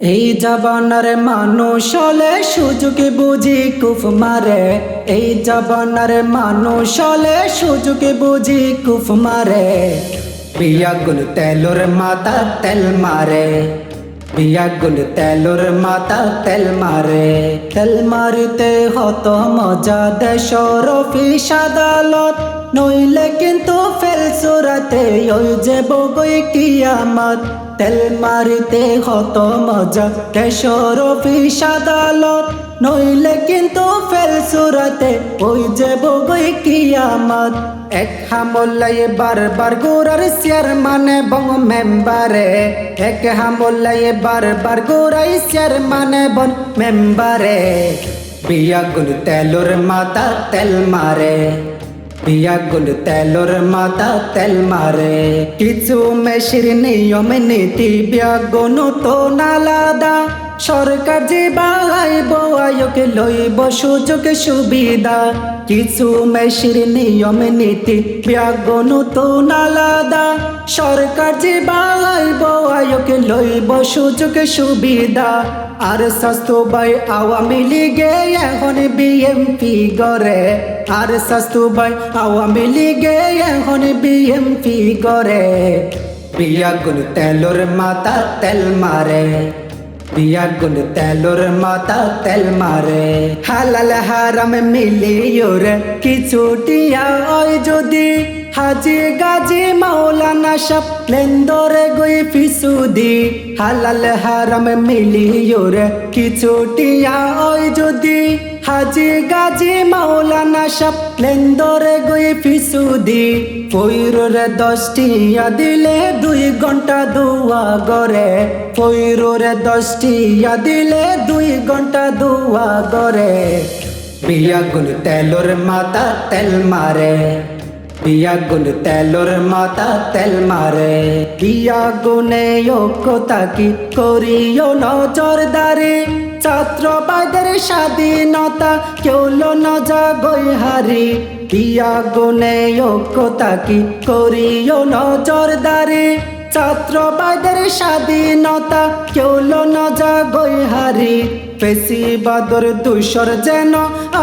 এই জবানার মানুষ হলে সুযোগ বুঝি কুফ মারে। এই জবানার মানুষ হলে সুযোগ বুঝি কুফ মারে। বিয়াগুল তেলোর মাথা তেল মারে। বিয়াগুল তেলোর মাথা তেল মারে। তেল মারিতে হত মজা দেশ অফিস আদালত। নইলে কিন্তু সুরাতে ওই যে বগই কিয়ামত, তেল মারিতে হত মজা, কেশর অফিস আদালত। নইলে কিন্তু ফেল সুরাতে ওই যে বগই কিয়ামত। এক হামলায় বারবার গোরার চেয়ার মানে বং মেম্বারে। এক হামলায় বারবার গোরাই চেয়ার মানে বন মেম্বারে বিয়াগুল তেলোর মাথা তেল মারে। বিয়াগুল তেলর মাথা তেল মারে। কিছু মেশির নিয়ম নীতি বিয়াগুন তো নালাদা। সরকার যে বাহাইব আয়োকে লইব সুযোগ সুবিধা। কিছু মেশির নিয়ম নীতি বিয়াগুন তো নালাদা। সরকার যে বাহাইব আয়োকে লইব সুযোগ সুবিধা। আর স্বাস্থ্য বাই আওয়ামী লীগে এখন বিএমপি গড়ে। আর স্বাস্থ্য বাই আওয়ামী লীগে এখন বিএমপি গড়ে। বিয়াগুল তেলোর মাথা তেল মারে। বিয়াগুল তেলোর মাতা তেল মারে। হালাল হারাম মিলিও রে কিছুটিয়া ওই যদি হাজি গাজি মাওলানা সব লেন্দরে গই ফিসুদি, হালাল হারাম মিলিও রে কিছুটিয়া ওই যদি। হাজি গাজি মাওলানা সব লেন্দরে গই ফিসুদি পৈররে দশটিয়া দিলে দুই ঘণ্টা দুয়া গরে পৈররে দশটিয়া দিলে দুই ঘণ্টা দুয়া গরে বিয়াগুল তেলোর মাথা তেল মারে। বিয়াগুল তেলোর মাথা তেল মারে। বিয়াগুনে যোগ্যতা কি করিও নজরদারি? ছাত্রবাদের স্বাধীনতা কেউল নজাগই হারি বিয়াগুনে যোগ্যতা কি করিও নজরদারি? ছাত্রবাদের স্বাধীনতা কেউল নজাগই হারি পেশিবাদর দুশর যেন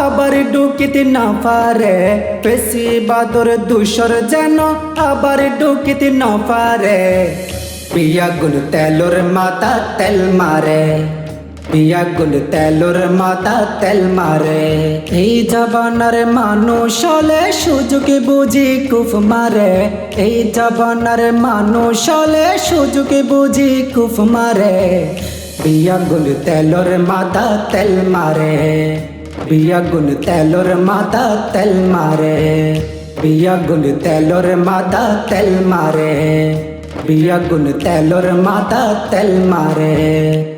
আবার ডুকিতে না পারে। পেশিবাদর দুশর যেন আবার ডুকিতে না পারে। পিয়াগুল তেলোর মাথা তেল মারে। পিয়াগুল তেলোর মাথা তেল মারে। এই জবানার মানুষ হলে সুযোগ বুঝি কুফ মারে। এই জবানার মানুষ হলে সুযোগ বুঝি কুফ মারে। বিয়াগুল তেলর মাথা তেল মারে। বিয়াগুল তেলর মাথা তেল মারে। বিয়াগুল তেলর মাথা তেল মারে। বিয়াগুল তেলর মাথা তেল মারে।